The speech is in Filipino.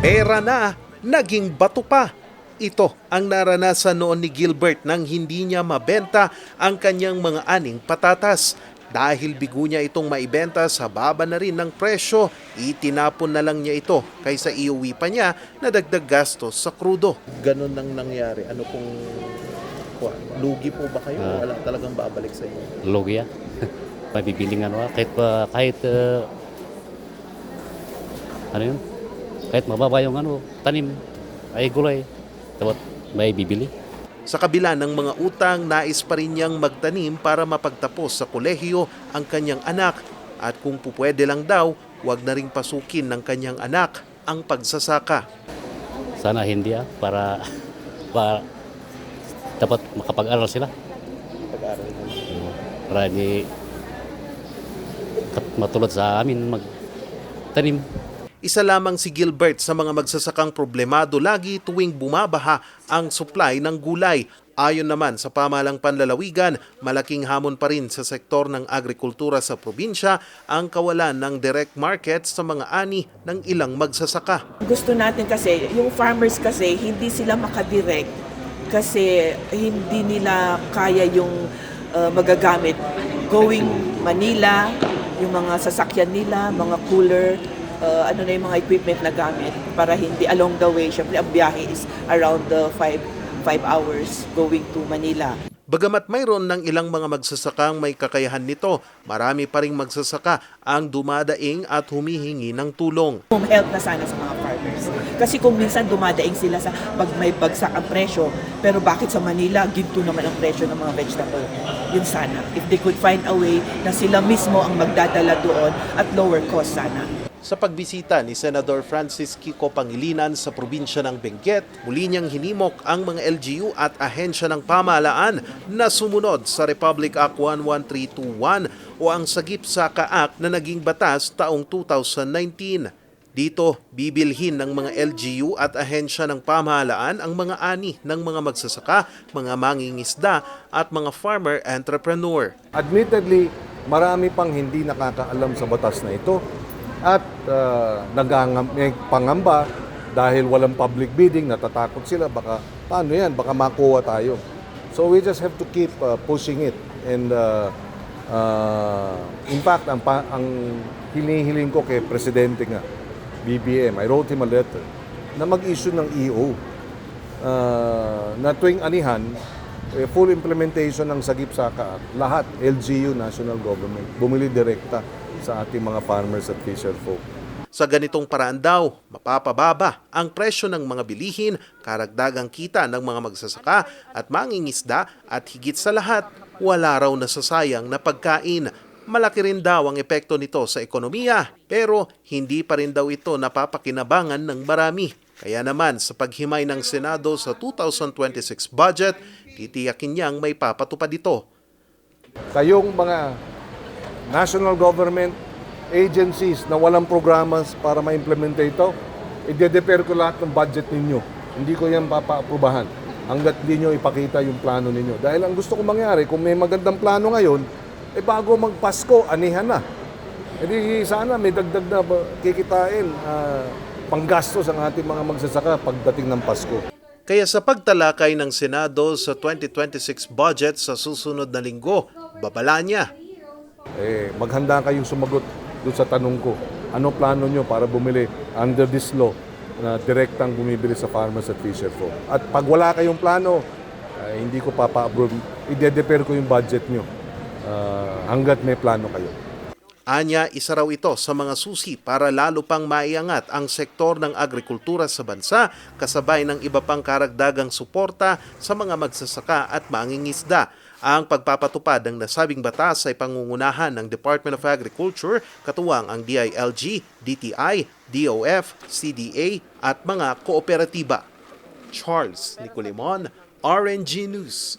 Pera na, naging bato pa. Ito ang naranasan noon ni Gilbert nang hindi niya mabenta ang kanyang mga aning patatas. Dahil bigo niya itong maibenta sa baba na rin ng presyo, itinapon na lang niya ito kaysa iuwi pa niya na dagdag gastos sa krudo. Ganon nang nangyari. Ano kung lugi po ba kayo Ah. wala talagang babalik sa inyo? Logi ah. Pabibiling ano ah. Kahit, pa kahit uh, ano yun? Kahit mababa yung ano, tanim, ay gulay. Dapat may bibili. Sa kabila ng mga utang, nais pa rin niyang magtanim para mapagtapos sa kolehiyo ang kanyang anak. At kung pupwede lang daw, wag na ring pasukin ng kanyang anak ang pagsasaka. Sana hindi ah, para, para dapat makapag-aral sila. Para hindi matulad sa amin magtanim. Isa lamang si Gilbert sa mga magsasakang problemado lagi tuwing bumabaha ang supply ng gulay. Ayon naman sa pamalang panlalawigan, malaking hamon pa rin sa sektor ng agrikultura sa probinsya ang kawalan ng direct market sa mga ani ng ilang magsasaka. Gusto natin kasi, yung farmers kasi, hindi sila makadirect kasi hindi nila kaya yung uh, magagamit going Manila, yung mga sasakyan nila, mga cooler, uh, ano na yung mga equipment na gamit para hindi along the way, syempre ang biyahe is around the 5 5 hours going to Manila. Bagamat mayroon ng ilang mga magsasakang may kakayahan nito, marami pa ring magsasaka ang dumadaing at humihingi ng tulong. Home help na sana sa mga farmers. Kasi kung minsan dumadaing sila sa pag may bagsak ang presyo, pero bakit sa Manila, ginto naman ang presyo ng mga vegetable. Yun sana. If they could find a way na sila mismo ang magdadala doon at lower cost sana. Sa pagbisita ni Senador Francis Kiko Pangilinan sa probinsya ng Benguet, muli niyang hinimok ang mga LGU at ahensya ng pamahalaan na sumunod sa Republic Act 11321 o ang Sagip Saka Act na naging batas taong 2019. Dito, bibilhin ng mga LGU at ahensya ng pamahalaan ang mga ani ng mga magsasaka, mga mangingisda at mga farmer entrepreneur. Admittedly, marami pang hindi nakakaalam sa batas na ito at uh, nagangam- may pangamba dahil walang public bidding, natatakot sila, baka paano yan, baka makuha tayo. So we just have to keep uh, pushing it. And uh, uh, in fact, ang, ang hinihiling ko kay Presidente nga, BBM, I wrote him a letter, na mag-issue ng EO uh, na tuwing anihan, eh, full implementation ng Sagip Saka lahat, LGU, national government, bumili direkta sa ating mga farmers at fisher folk. Sa ganitong paraan daw, mapapababa ang presyo ng mga bilihin, karagdagang kita ng mga magsasaka at mangingisda at higit sa lahat, wala raw nasasayang na pagkain. Malaki rin daw ang epekto nito sa ekonomiya, pero hindi pa rin daw ito napapakinabangan ng marami. Kaya naman sa paghimay ng Senado sa 2026 budget, titiyakin niyang may papatupad ito. Kayong mga national government agencies na walang programas para ma-implement ito, i-defer ko lahat ng budget ninyo. Hindi ko yan papa-aprobahan hanggat hindi nyo ipakita yung plano ninyo. Dahil ang gusto ko mangyari, kung may magandang plano ngayon, eh bago magpasko, anihan na. E sana may dagdag na kikitain, ah, panggastos ang ating mga magsasaka pagdating ng Pasko. Kaya sa pagtalakay ng Senado sa 2026 budget sa susunod na linggo, babala niya eh, maghanda kayong sumagot doon sa tanong ko. Ano plano nyo para bumili under this law na direktang bumibili sa farmers at fisher folk? At pag wala kayong plano, eh, hindi ko papa-approve. I-defer ko yung budget nyo ah, hanggat may plano kayo. Anya, isa raw ito sa mga susi para lalo pang maiangat ang sektor ng agrikultura sa bansa kasabay ng iba pang karagdagang suporta sa mga magsasaka at mangingisda. Ang pagpapatupad ng nasabing batas ay pangungunahan ng Department of Agriculture, katuwang ang DILG, DTI, DOF, CDA at mga kooperatiba. Charles Nicolimon, RNG News.